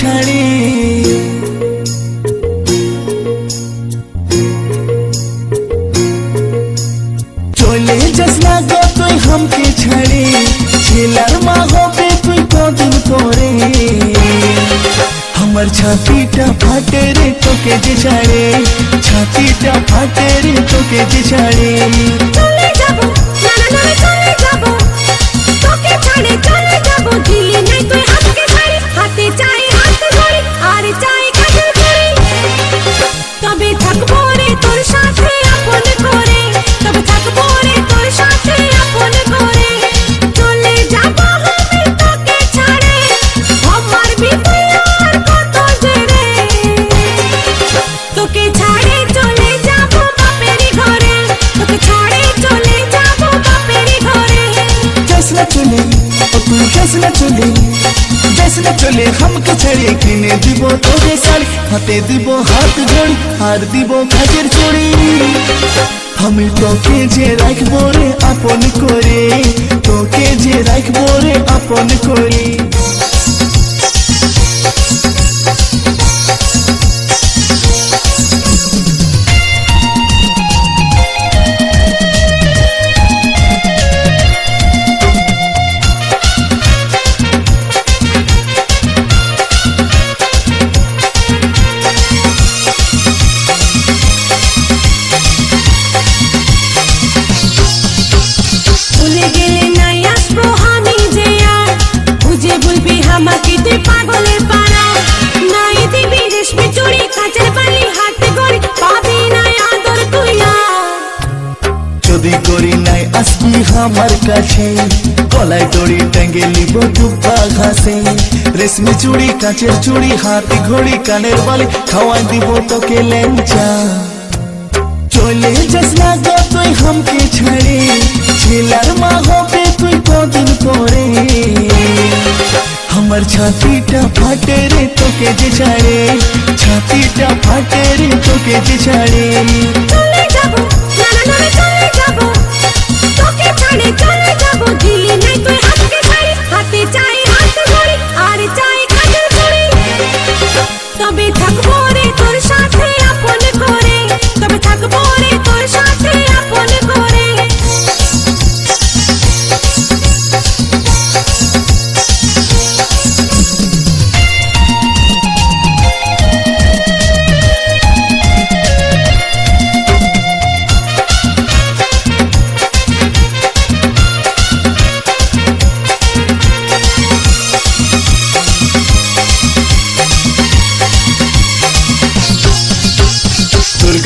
ছাড়ে। চলে যাস না গো তুই হামকে ছাড়ে। ছেলার মা হবে তুই কদিন পরে। আমার ছাতিটা ফাটে রে তোকে যে ছাড়ে। ছাতিটা ফাটে রে তোকে যে ছাড়ে। চলে যাব না না চলে যাব। চলে, ও তুই যাস না চলে যাস না চলে, হামকে ছেড়ে কিনে দিব তোরে শাড়ি হাতে দিব হাত ঘড়ি আর দিব কাজের চড়ি আমি তোকে যে রাখব রে, আপন করে, তোকে যে রাখব রে, আপন করে। যদি করি নাই আসবি আমার কাছে। গলায় দড়ি টাঙ্গে নিব দুব্বা ঘাসে। রেশমি চুড়ি কাঁচের চুড়ি হাত, ঘড়ি, কানের বালি, খাওয়াই দিব তোকে লেঞ্চা চলে যাস না গো তুই হামকে ছাড়ে, ছেলার মা হবে তুই কদিন পরে। আমার ছাতিটা ফাটে রে তোকে যে ছাড়ে, ছাতিটা ফাটে রে তোকে যে ছাড়ে। চলে যাব, না না না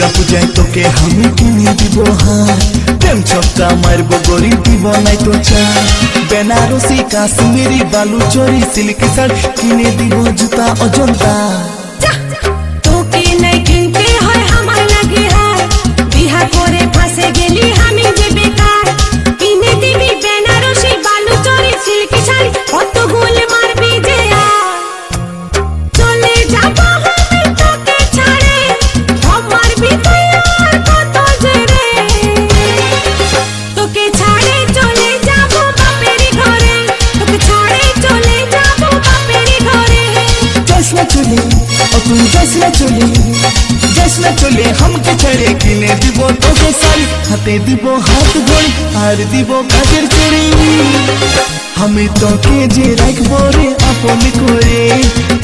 দুর্গা পূজায় তোকে আমি কিনে দিব হার। প্রেম ছপটা মারব, গরিব দিব নাই তো চা বেনারসি, কাশ্মীরি, বালুচরি, সিল্কি শাড়ি কিনে দিব জুতা অজন্তা। তুই যাস না চলে যাস না চলে হামকে ছেড়ে কিনে দিব তোকে শাড়ি। হাতে দিব হাত ঘড়ি আর দিব কাজের চড়ি। আমি তোকে যে রাখব রে, আপন করে,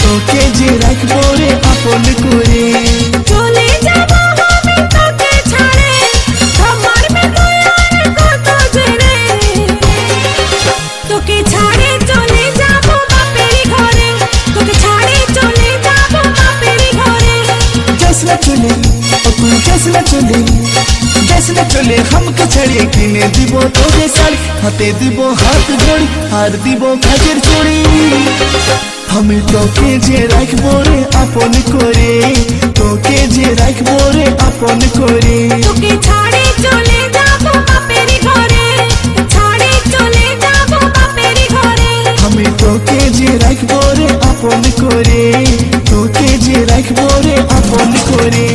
তোকে যে রাখব রে, আপন করে। গেলে হামকে ছাড়িয়ে কিনে দিব তোরে শাড়ি হাতে দিব হাত ঘড়ি আর দিব কাজের চড়ি আমি তোকে যে রাখব রে আপন করে তোকে যে রাখব রে আপন করে তোকে ছাড়ে চলে আমি তোকে যে রাখব রে আপন করে তোকে যে রাখব রে আপন করে